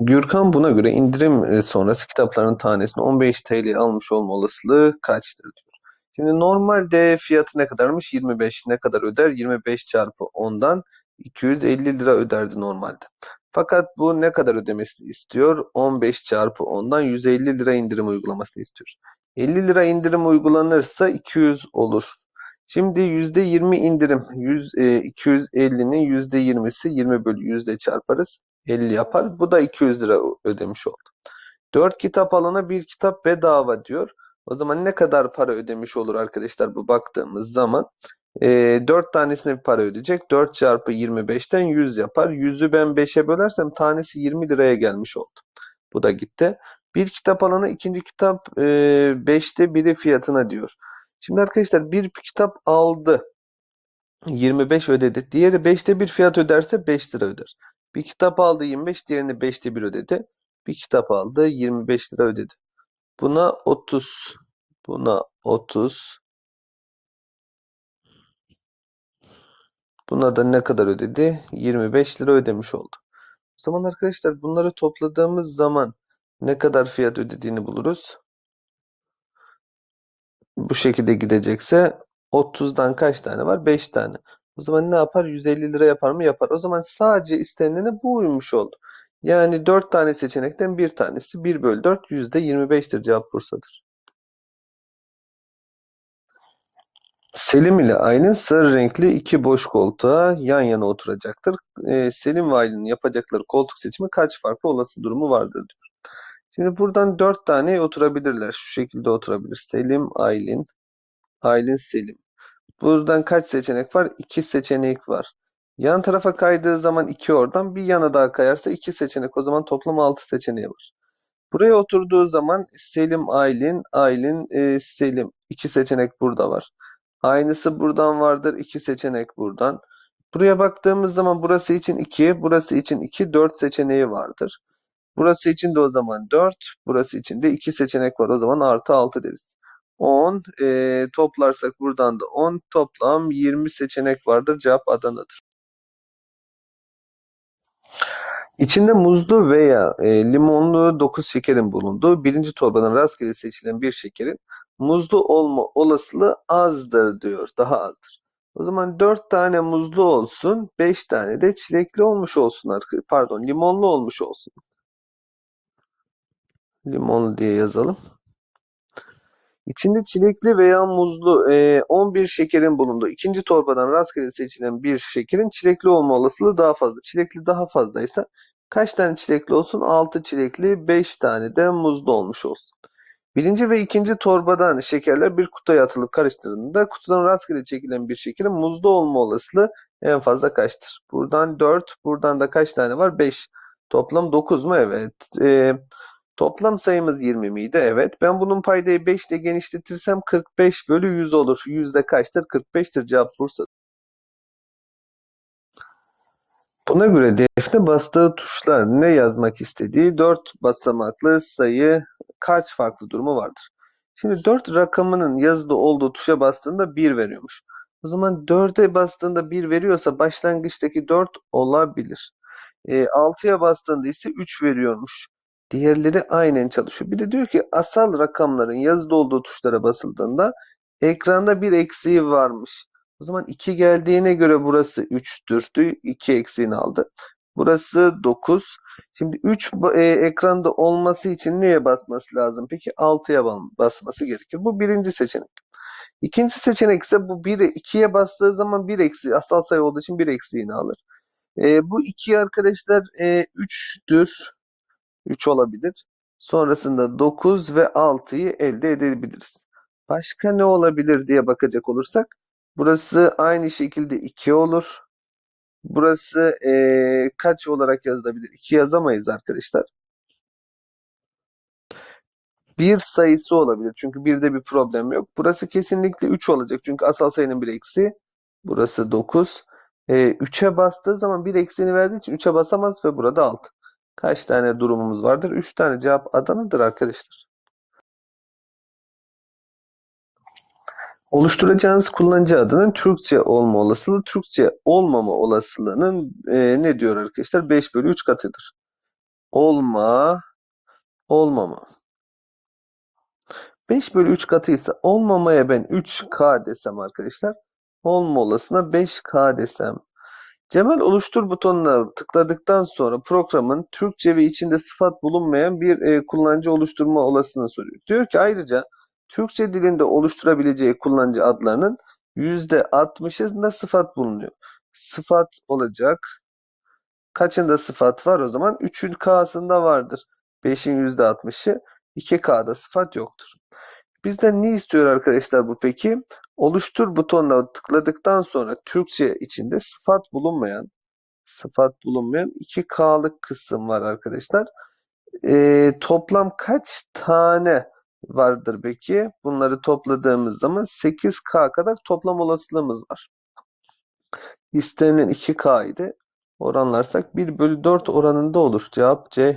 Gürkan buna göre indirim e, sonrası kitapların tanesini 15 TL almış olma olasılığı kaçtır diyor. Şimdi normalde fiyatı ne kadarmış? 25 ne kadar öder? 25 çarpı 10'dan 250 lira öderdi normalde. Fakat bu ne kadar ödemesini istiyor? 15 çarpı 10'dan 150 lira indirim uygulamasını istiyor. 50 lira indirim uygulanırsa 200 olur. Şimdi %20 indirim. 100, e, 250'nin %20'si 20 bölü yüzde çarparız. 50 yapar. Bu da 200 lira ödemiş oldu. 4 kitap alana bir kitap bedava diyor. O zaman ne kadar para ödemiş olur arkadaşlar bu baktığımız zaman? E, 4 tanesine bir para ödeyecek. 4 çarpı 25'ten 100 yapar. 100'ü ben 5'e bölersem tanesi 20 liraya gelmiş oldu. Bu da gitti. Bir kitap alana ikinci kitap e, 5'te biri fiyatına diyor. Şimdi arkadaşlar bir kitap aldı. 25 ödedi. Diğeri 5'te 1 fiyat öderse 5 lira öder. Bir kitap aldı 25, diğerini 5'te 1 ödedi. Bir kitap aldı 25 lira ödedi. Buna 30, buna 30. Buna da ne kadar ödedi? 25 lira ödemiş oldu. O zaman arkadaşlar bunları topladığımız zaman ne kadar fiyat ödediğini buluruz. Bu şekilde gidecekse 30'dan kaç tane var? 5 tane. O zaman ne yapar? 150 lira yapar mı? Yapar. O zaman sadece istenilene bu uymuş oldu. Yani 4 tane seçenekten bir tanesi 1 bölü 4 %25'tir cevap Bursa'dır. Selim ile Aylin sarı renkli iki boş koltuğa yan yana oturacaktır. Ee, Selim ve Aylin'in yapacakları koltuk seçimi kaç farklı olası durumu vardır diyor. Şimdi buradan 4 tane oturabilirler. Şu şekilde oturabilir. Selim, Aylin, Aylin, Selim. Buradan kaç seçenek var? 2 seçenek var. Yan tarafa kaydığı zaman 2 oradan bir yana daha kayarsa 2 seçenek. O zaman toplam 6 seçeneği var. Buraya oturduğu zaman Selim, Aylin, Aylin, e, Selim. 2 seçenek burada var. Aynısı buradan vardır. 2 seçenek buradan. Buraya baktığımız zaman burası için 2, burası için 2, 4 seçeneği vardır. Burası için de o zaman 4, burası için de 2 seçenek var. O zaman artı 6 deriz. 10 e, toplarsak buradan da 10 toplam 20 seçenek vardır. Cevap Adana'dır. İçinde muzlu veya e, limonlu 9 şekerin bulunduğu birinci torbadan rastgele seçilen bir şekerin muzlu olma olasılığı azdır diyor. Daha azdır. O zaman 4 tane muzlu olsun, 5 tane de çilekli olmuş olsun. Pardon, limonlu olmuş olsun. Limonlu diye yazalım. İçinde çilekli veya muzlu e, 11 şekerin bulunduğu ikinci torbadan rastgele seçilen bir şekerin çilekli olma olasılığı daha fazla. Çilekli daha fazlaysa kaç tane çilekli olsun? 6 çilekli, 5 tane de muzlu olmuş olsun. Birinci ve ikinci torbadan şekerler bir kutuya atılıp karıştırıldığında kutudan rastgele çekilen bir şekerin muzlu olma olasılığı en fazla kaçtır? Buradan 4, buradan da kaç tane var? 5. Toplam 9 mu? Evet. Ee, toplam sayımız 20 miydi? Evet. Ben bunun paydayı 5 ile genişletirsem 45 bölü 100 olur. Yüzde kaçtır? 45'tir. Cevap Bursa. Buna göre Defne bastığı tuşlar ne yazmak istediği 4 basamaklı sayı kaç farklı durumu vardır? Şimdi 4 rakamının yazılı olduğu tuşa bastığında 1 veriyormuş. O zaman 4'e bastığında 1 veriyorsa başlangıçtaki 4 olabilir. E, 6'ya bastığında ise 3 veriyormuş. Diğerleri aynen çalışıyor. Bir de diyor ki asal rakamların yazılı olduğu tuşlara basıldığında ekranda bir eksiği varmış. O zaman 2 geldiğine göre burası 3'tür. 2 eksiğini aldı. Burası 9. Şimdi 3 e, ekranda olması için neye basması lazım? Peki 6'ya basması gerekir. Bu birinci seçenek. İkinci seçenek ise bu 1'e 2'ye bastığı zaman 1 eksi asal sayı olduğu için 1 eksiğini alır. E, bu 2 arkadaşlar e, 3'tür. 3 olabilir. Sonrasında 9 ve 6'yı elde edebiliriz. Başka ne olabilir diye bakacak olursak burası aynı şekilde 2 olur. Burası e, kaç olarak yazılabilir? 2 yazamayız arkadaşlar. Bir sayısı olabilir. Çünkü birde bir problem yok. Burası kesinlikle 3 olacak. Çünkü asal sayının bir eksi. Burası 9. E, 3'e bastığı zaman bir eksiğini verdiği için 3'e basamaz ve burada 6. Kaç tane durumumuz vardır? 3 tane cevap Adana'dır arkadaşlar. Oluşturacağınız kullanıcı adının Türkçe olma olasılığı, Türkçe olmama olasılığının e, ne diyor arkadaşlar? 5 bölü 3 katıdır. olma, olmama. 5 bölü 3 katıysa olmamaya ben 3K desem arkadaşlar. Olma olasına 5K desem. Cemal oluştur butonuna tıkladıktan sonra programın Türkçe ve içinde sıfat bulunmayan bir e, kullanıcı oluşturma olasılığını soruyor. Diyor ki ayrıca Türkçe dilinde oluşturabileceği kullanıcı adlarının %60'ında sıfat bulunuyor. Sıfat olacak. Kaçında sıfat var o zaman? 3'ün K'sında vardır. 5'in %60'ı. 2K'da sıfat yoktur. Bizden ne istiyor arkadaşlar bu peki? Oluştur butonuna tıkladıktan sonra Türkçe içinde sıfat bulunmayan sıfat bulunmayan 2K'lık kısım var arkadaşlar. Ee, toplam kaç tane vardır peki? Bunları topladığımız zaman 8K kadar toplam olasılığımız var. İstenilen 2K idi. Oranlarsak 1 bölü 4 oranında olur. Cevap C.